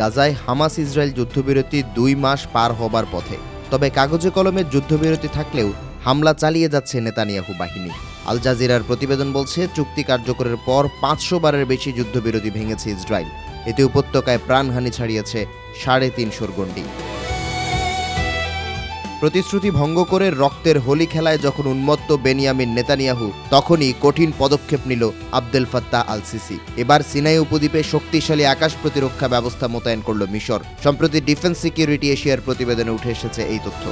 গাজায় Hamas Israel যুদ্ধবিরতি দুই মাস পার হবার পথে। তবে কাগজে কলমে যুদ্ধবিরতি থাকলেও হামলা চালিয়ে যাচ্ছে নেতানিয়াহু বাহিনী। আল জাজিরার প্রতিবেদন বলছে, চুক্তি কার্যকরের পর পাঁচশো বারের বেশি যুদ্ধবিরতি ভেঙেছে ইসরায়েল। এতে উপত্যকায় প্রাণহানি ছাড়িয়েছে সাড়ে তিনশোর গণ্ডি। প্রতিশ্রুতি ভঙ্গ করে রক্তের হোলি খেলায় যখন উন্মত্ত বেনিয়ামিন নেতানিয়াহু, তখনই কঠিন পদক্ষেপ নিল আবদেল ফাত্তাহ আল সিসি এবার সিনাই উপদ্বীপে শক্তিশালী আকাশ প্রতিরক্ষা ব্যবস্থা মোতায়েন করল মিশর। সম্প্রতি ডিফেন্স সিকিউরিটি এশিয়ার প্রতিবেদনে উঠে এসেছে এই তথ্য।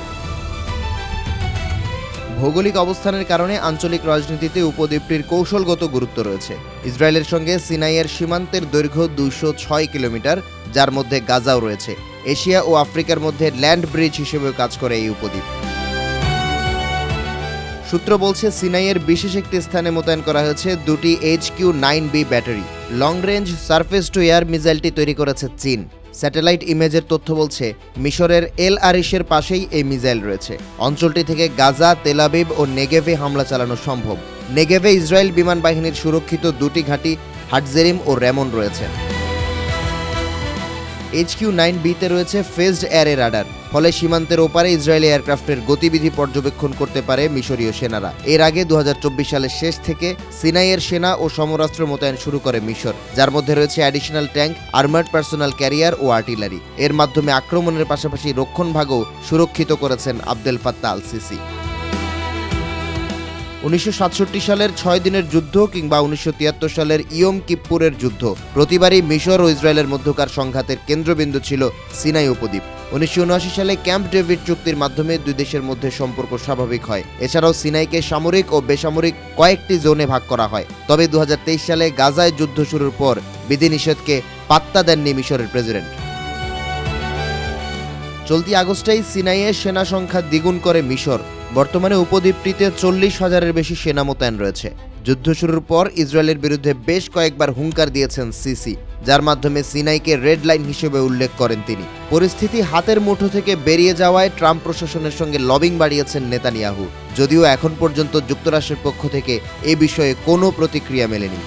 ভৌগোলিক অবস্থানের কারণে আঞ্চলিক রাজনীতিতে উপদ্বীপটির কৌশলগত গুরুত্ব রয়েছে। ইসরায়েলের সঙ্গে সিনাইয়ের সীমান্তের দৈর্ঘ্য দুইশো ছয় কিলোমিটার, যার মধ্যে গাজাও রয়েছে। এশিয়া ও আফ্রিকার মধ্যে ল্যান্ড ব্রিজ হিসেবেও কাজ করে এই উপদ্বীপ। সূত্র বলছে, সিনাইয়ের বিশেষ একটি স্থানে মোতায়েন করা হয়েছে দুটি H Q nine B battery. Long range surface to air মিসাইলটি তৈরি করেছে চীন। স্যাটেলাইট ইমেজের তথ্য বলছে, মিশরের এল আরিশের পাশেই এই মিসাইল রয়েছে। অঞ্চলটি থেকে গাজা তেলাবিব ও নেগেভে হামলা চালানো সম্ভব। নেগেভে ইসরায়েল বিমান বাহিনীর সুরক্ষিত দুটি ঘাঁটি, হাটজেরিম ও রেমন রয়েছে। এইচ কিউ নাইন বিতে রয়েছে ফেজড এয়ারে রাডার। ফলে সীমান্তের ওপারে ইসরায়েলি এয়ারক্রাফটের গতিবিধি পর্যবেক্ষণ করতে পারে মিশরীয় সেনারা। এর আগে দু হাজার চব্বিশ সালের শেষ থেকে সিনাইয়ের সেনা ও সমরাস্ত্র মোতায়েন শুরু করে মিশর, যার মধ্যে রয়েছে additional tank, armoured personnel carrier ও আর্টিলারি। এর মাধ্যমে আক্রমণের পাশাপাশি রক্ষণভাগও সুরক্ষিত করেছেন আবদেল ফাত্তা আল সিসি উনিশশো সাতষট্টি সালের ছয় দিনের যুদ্ধ কিংবা উনিশশো তিয়াত্তর সালের ইয়ম কিপ্পুরের যুদ্ধ। প্রতিবারই মিশর ও ইসরায়েলের মধ্যকার সংঘাতের কেন্দ্রবিন্দু ছিল সিনাই উপদ্বীপ। উনিশশো উনআশি সালে ক্যাম্প ডেভিড চুক্তির মাধ্যমে দুই দেশের মধ্যে সম্পর্ক স্বাভাবিক হয়। এছাড়াও সিনাইকে সামরিক ও বেসামরিক কয়েকটি জোনে ভাগ করা হয়। তবে দু হাজার তেইশ সালে গাজায় যুদ্ধ শুরুর পর বিধিনিষেধকে পাত্তা দেননি মিশরের প্রেসিডেন্ট। চলতি আগস্টেই সিনাইয়ে সেনা সংখ্যা দ্বিগুণ করে মিশর। বর্তমানে উপদ্বীপটিতে চল্লিশ হাজারের বেশি সেনা মোতায়েন রয়েছে। যুদ্ধ শুরুর পর ইসরায়েলের বিরুদ্ধে বেশ কয়েকবার হুঙ্কার দিয়েছেন সিসি, যার মাধ্যমে সিনাইকে রেড লাইন হিসেবে উল্লেখ করেন তিনি। পরিস্থিতি হাতের মুঠো থেকে বেরিয়ে যাওয়ায় ট্রাম্প প্রশাসনের সঙ্গে লবিং বাড়িয়েছেন নেতানিয়াহু, যদিও এখন পর্যন্ত যুক্তরাষ্ট্রের পক্ষ থেকে এ বিষয়ে কোনো প্রতিক্রিয়া মেলেনি।